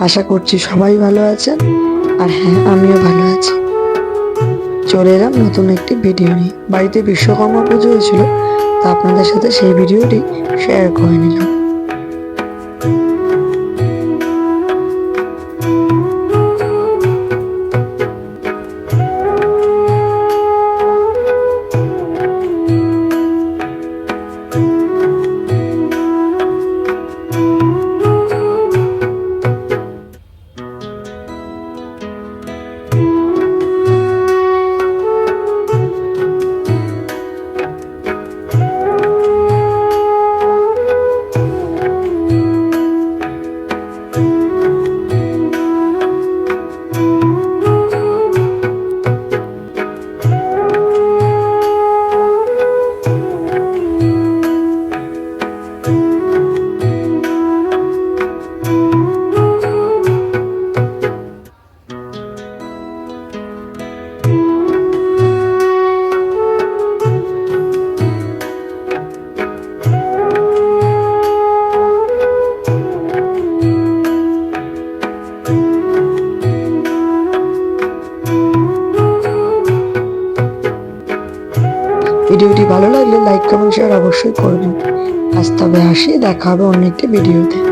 আশা করছি সবাই ভালো আছেন। আর হ্যাঁ আমিও ভালো আছি। চলে এলাম নতুন একটি ভিডিও নিয়ে। বাড়িতে বিশ্বকর্মা পুজো হয়েছিল, তা আপনাদের সাথে সেই ভিডিওটি শেয়ার করে নিলাম। ভিডিওটি ভালো লাগলে লাইক, কমেন্ট শেয়ার অবশ্যই করবেন। আজ তবে আসি, দেখা হবে অন্য একটি ভিডিওতে।